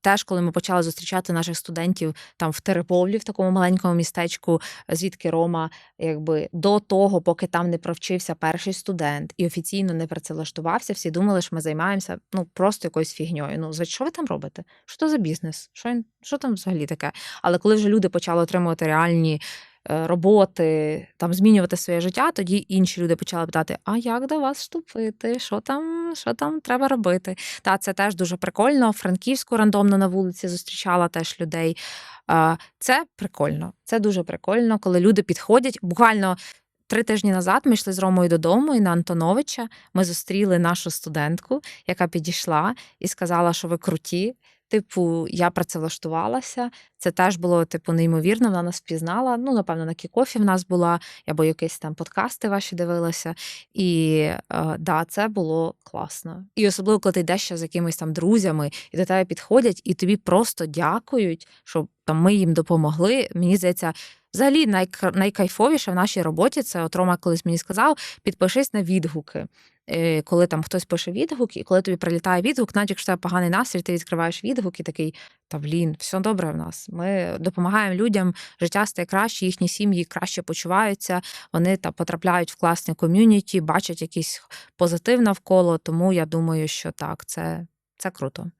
Теж, коли ми почали зустрічати наших студентів там в Тереповлі, в такому маленькому містечку, звідки Рома, якби до того, поки там не провчився перший студент і офіційно не працевлаштувався, всі думали, що ми займаємося ну просто якоюсь фігньою. Ну, звичайно, що ви там робите? Що то за бізнес? Що, що там взагалі таке? Але коли вже люди почали отримувати реальні роботи, там змінювати своє життя, тоді інші люди почали питати: а як до вас вступити? Що там, що там треба робити? Та це теж дуже прикольно. Франківську рандомно на вулиці зустрічала теж людей. Це прикольно. Це дуже прикольно, коли люди підходять. Буквально три тижні назад ми йшли з Ромою додому і на Антоновича. Ми зустріли нашу студентку, яка підійшла і сказала, що ви круті. Типу, я працевлаштувалася. Це теж було типу неймовірно. Вона нас впізнала. Ну, напевно, на кікофі в нас була, або якісь там подкасти ваші дивилася. І е, да, це було класно. І особливо, коли ти йдеш ще з якимись там друзями, і до тебе підходять, і тобі просто дякують, що там ми їм допомогли. Мені здається, взагалі найк- найкайфовіше в нашій роботі це от Рома колись мені сказав: підпишись на відгуки. Е, Коли там хтось пише відгук, і коли тобі прилітає відгук, навіть якщо тебе поганий настрій, ти відкриваєш відгук і такий: та блін, все добре в нас. Ми допомагаємо людям, життя стає краще, їхні сім'ї краще почуваються, вони та потрапляють в класне ком'юніті, бачать якийсь позитив навколо. Тому я думаю, що так, це, це круто.